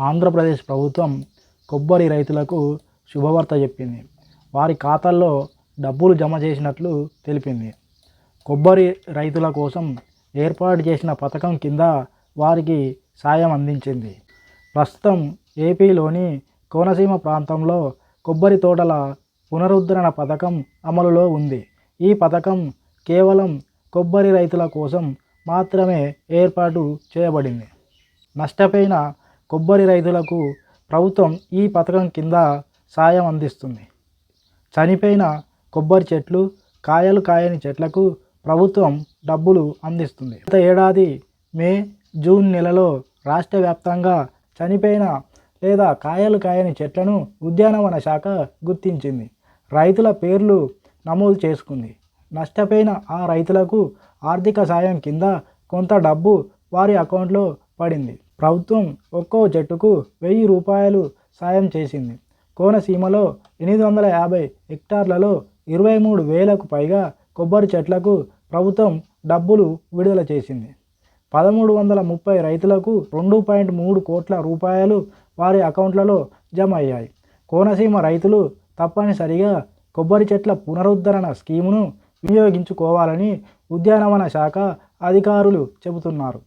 ఆంధ్రప్రదేశ్ ప్రభుత్వం కొబ్బరి రైతులకు శుభవార్త చెప్పింది. వారి ఖాతాల్లో డబ్బులు జమ చేసినట్లు తెలిపింది. కొబ్బరి రైతుల కోసం ఏర్పాటు చేసిన పథకం కింద వారికి సాయం అందించింది. ప్రస్తుతం ఏపీలోని కోనసీమ ప్రాంతంలో కొబ్బరి తోటల పునరుద్ధరణ పథకం అమలులో ఉంది. ఈ పథకం కేవలం కొబ్బరి రైతుల కోసం మాత్రమే ఏర్పాటు చేయబడింది. నష్టపోయిన కొబ్బరి రైతులకు ప్రభుత్వం ఈ పథకం కింద సాయం అందిస్తుంది. చనిపోయిన కొబ్బరి చెట్లు కాయలు కాయని చెట్లకు ప్రభుత్వం డబ్బులు అందిస్తుంది. గత ఏడాది మే జూన్ నెలలో రాష్ట్ర వ్యాప్తంగా చనిపోయిన లేదా కాయలు కాయని చెట్లను ఉద్యానవన శాఖ గుర్తించింది. రైతుల పేర్లు నమోదు చేసుకుంది. నష్టపోయిన ఆ రైతులకు ఆర్థిక సాయం కింద కొంత డబ్బు వారి అకౌంట్లో పడింది. ప్రభుత్వం ఒక్కో జట్టుకు వెయ్యి రూపాయలు సాయం చేసింది. కోనసీమలో ఎనిమిది వందల యాభై హెక్టార్లలో ఇరవై మూడు వేలకు పైగా కొబ్బరి చెట్లకు ప్రభుత్వం డబ్బులు విడుదల చేసింది. పదమూడు వందల ముప్పై రైతులకు రెండు పాయింట్ మూడు కోట్ల రూపాయలు వారి అకౌంట్లలో జమ అయ్యాయి. కోనసీమ రైతులు తప్పనిసరిగా కొబ్బరి చెట్ల పునరుద్ధరణ స్కీమును వినియోగించుకోవాలని ఉద్యానవన శాఖ అధికారులు చెబుతున్నారు.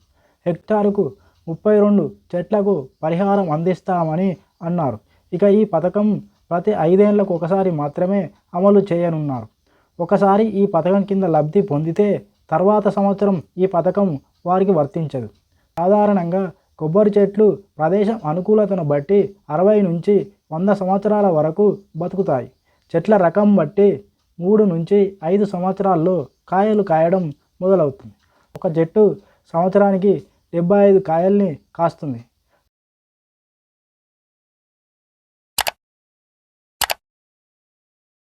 హెక్టారుకు ముప్పై రెండు చెట్లకు పరిహారం అందిస్తామని అన్నారు. ఇక ఈ పథకం ప్రతి ఐదేళ్ళకు ఒకసారి మాత్రమే అమలు చేయనున్నారు. ఒకసారి ఈ పథకం కింద లబ్ధి పొందితే తర్వాత సంవత్సరం ఈ పథకం వారికి వర్తించదు. సాధారణంగా కొబ్బరి చెట్లు ప్రదేశం అనుకూలతను బట్టి అరవై నుంచి వంద సంవత్సరాల వరకు బతుకుతాయి. చెట్ల రకం బట్టి మూడు నుంచి ఐదు సంవత్సరాల్లో కాయలు కాయడం మొదలవుతుంది. ఒక చెట్టు సంవత్సరానికి డెబ్బై ఐదు కాయల్ని కాస్తుంది.